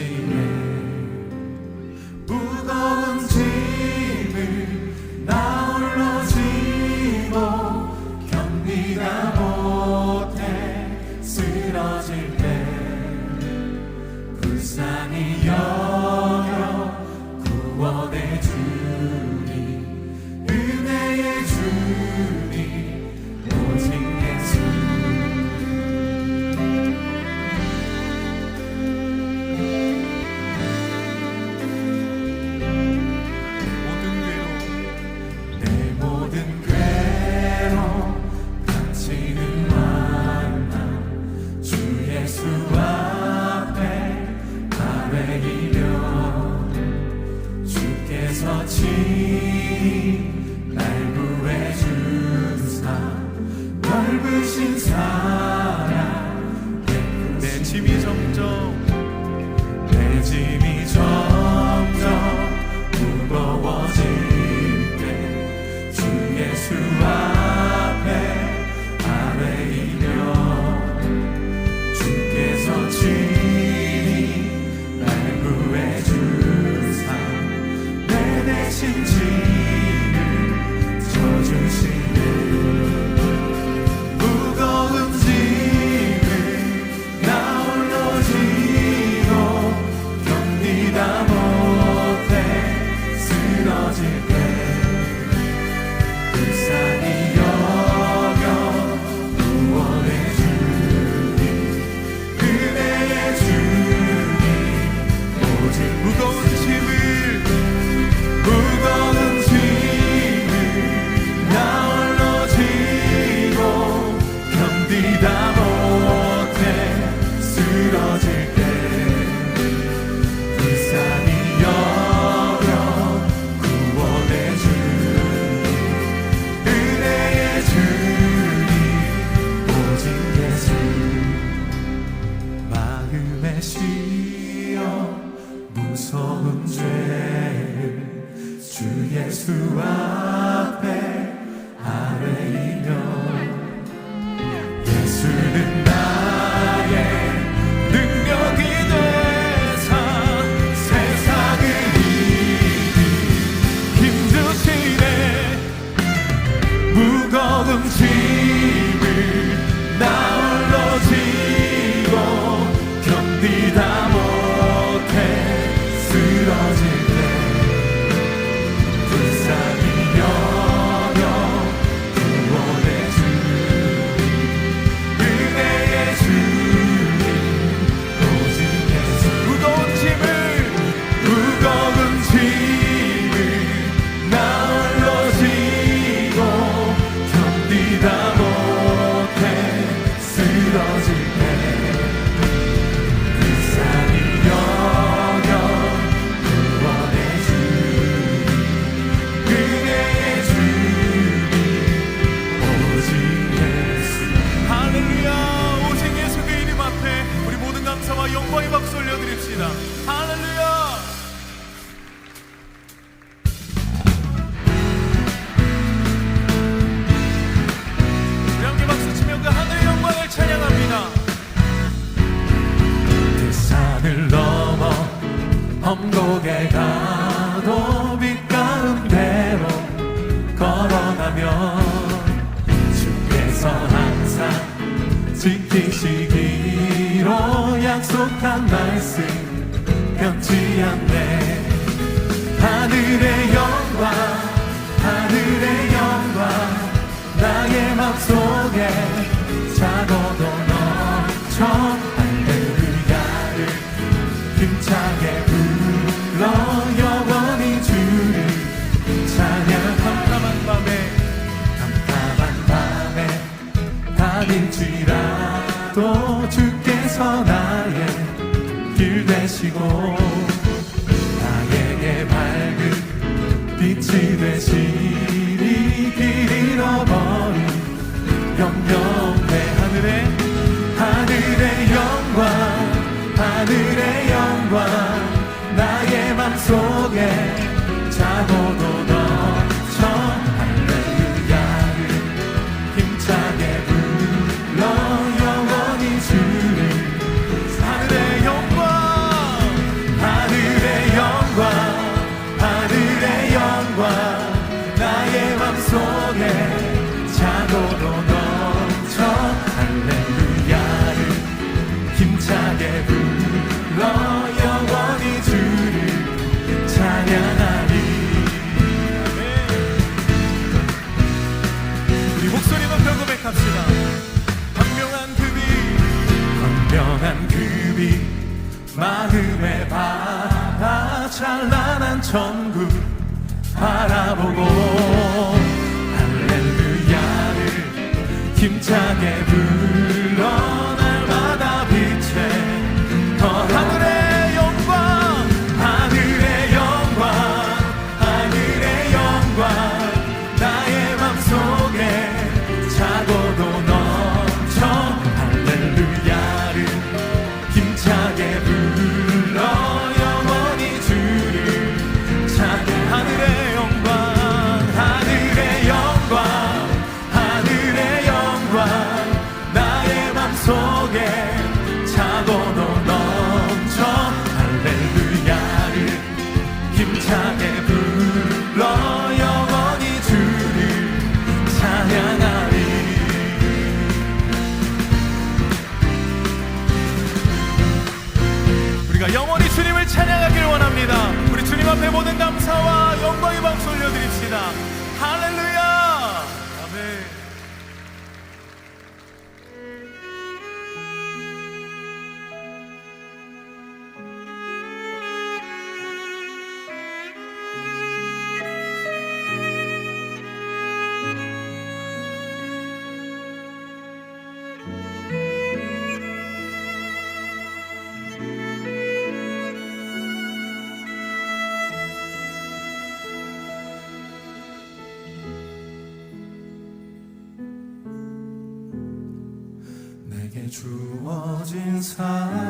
짐에 무거운 짐을 나 홀로 지고 견디다 못해 쓰러질 때 불쌍히 여겨 구원해 주니 은혜의 주. 험곡에 가도 빛 가운데로 걸어가며 주께서 항상 지키시기로 약속한 말씀 변치 않네 하늘의 영광 하늘의 영광 나의 맘 속에 아닐지라도 주께서 나의 길 되시고 나에게 밝은 빛이 되시니 길 잃어버린 영영대 하늘의 하늘의 영광 하늘의 영광 나의 맘속에 자고도 기도로 넘쳐 할렐루야를 힘차게 불러 영원히 주를 찬양하리 우리 목소리 높여 고백합시다. 광명한 그비 광명한 그비. 마음의 바다 찬란한 천국 바라보고. 힘차게 불. 주어진 삶.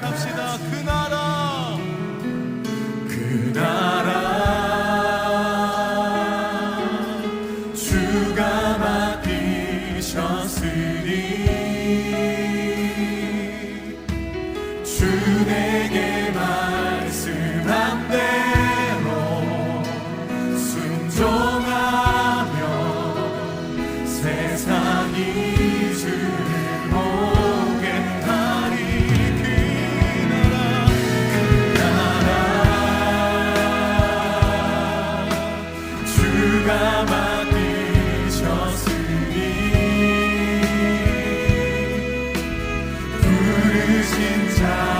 고백합시다. 큰 time.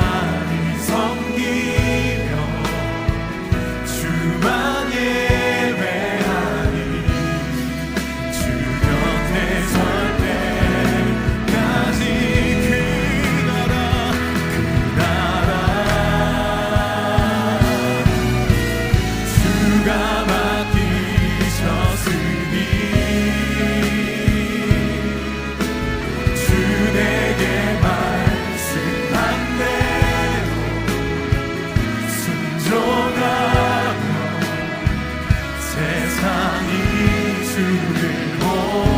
to be home.